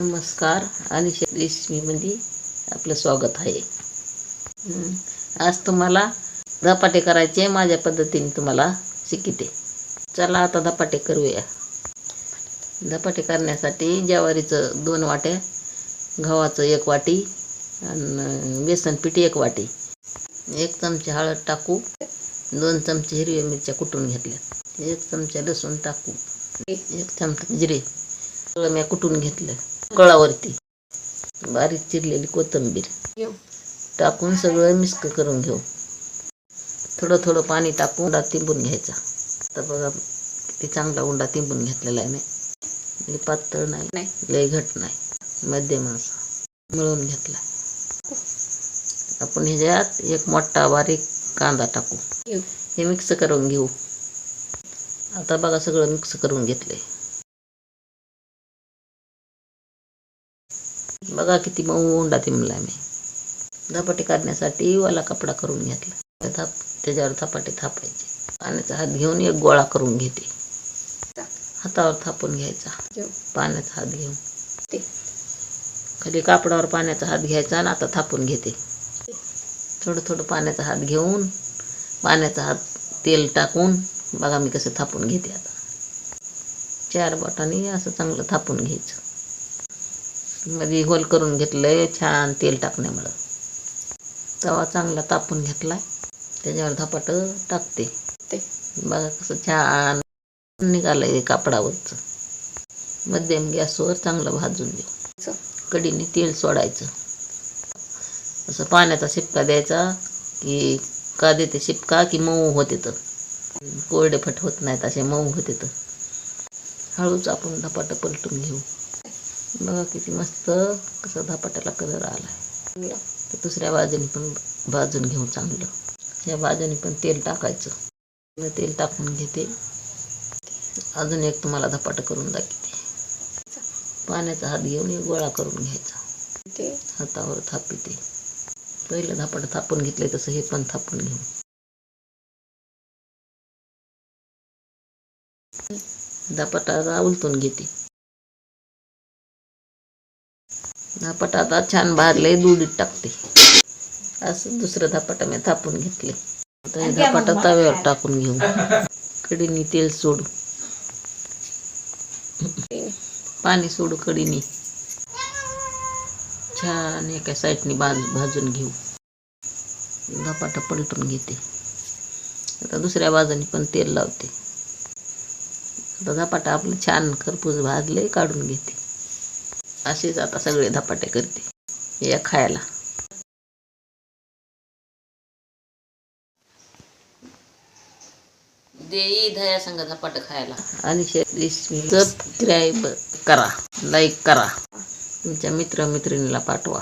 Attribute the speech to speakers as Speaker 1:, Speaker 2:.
Speaker 1: नमस्कार आणि रेशमीमध्ये आपलं स्वागत आहे. आज तुम्हाला धपाटे करायचे माझ्या पद्धतीने तुम्हाला शिकिते. चला आता धपाटे करूया. धपाटे करण्यासाठी ज्वारीचं दोन वाट्या गव्हाचं एक वाटी आणि बेसन पीठ एक वाटी. एक चमचे हळद टाकू दोन चमचे हिरव्या मिरच्या कुटून घेतल्या. एक चमचा लसूण टाकू एक चमचा जिरे. सगळं मी कुटून घेतलं? कळावरती. बारीक चिरलेली कोथिंबीर. टाकून सगळं मिक्स करून घेऊ. थोडं थोडं पाणी टाकून उंडा तिंबून घ्यायचा. आता बघा किती चांगला उंडा तिंबून घेतलेला आहे मी. पातळ नाही. लय घट नाही. मध्यम असा. मिळून घेतला. आपण ह्याच्यात एक मोठा बारीक कांदा टाकू. हे मिक्स करून घेऊ. आता बघा सगळं मिक्स करून घेतलंय. बघा किती मऊ उंडा तिंबला मी. धपाटे काढण्यासाठी वाला कपडा करून घेतला. थाप त्याच्यावर धपाटे थापायचे. पाण्याचा हात घेऊन एक गोळा करून घेते. हातावर थापून घ्यायचा. पाण्याचा हात घेऊन. खाली कापडावर पाण्याचा हात घ्यायचा आणि आता थापून घेते. थोडं थोडं पाण्याचा हात घेऊन पाण्याचा हात तेल टाकून बघा मी कसं थापून घेते आता. चार बोटांनी असं चांगलं थापून घ्यायचं. मध्ये होल करून घेतलंय छान तेल टाकण्यामुळं तवा चांगला तापून घेतलाय त्याच्यावर धपाट टाकते. बघा कसं छान निघालंय कापडावरचं. मध्यम गॅसवर चांगलं भाजून देऊ कडीने तेल सोडायचं. असं पाण्याचा शिपका द्यायचा की का देते शिपका की मऊ होते तर. कोरडे फट होत नाहीत असे मऊ होते तर. हळूच आपण धपाटं पलटून घेऊ. बघा किती मस्त कसं धपाट्याला कलर आलाय. तर दुसऱ्या बाजूने पण भाजून घेऊ चांगलं. या बाजूने पण तेल टाकायचं. तेल टाकून घेते. अजून एक तुम्हाला धपाटं करून दाखवते. पाण्याचा हात घेऊन गोळा करून घ्यायचा. हातावर थापिते. पहिलं धपाटं थापून घेतलंय तसं हे पण थापून घेऊ. धपाटा उलटून घेते. धपाटा आता छान भाजले दुधीत टाकते. असं दुसरं धपाटा मी थापून घेतले. आता हे धपाटा तव्यावर टाकून घेऊ. कडीनी तेल सोडू. पाणी सोडू कडीनी छान एका साईडनी भाज भाजून घेऊ. धपाटा पलटून घेते. आता दुसऱ्या बाजूने पण तेल लावते. आता धपाटा आपलं छान खरपूस भाजले काढून घेते. असेच आता सगळे धपाटे करते या खायला. देई दया संग धपाट खायला. आणि सबस्क्राईब करा लाईक करा. तुमच्या मित्र मैत्रिणीला पाठवा.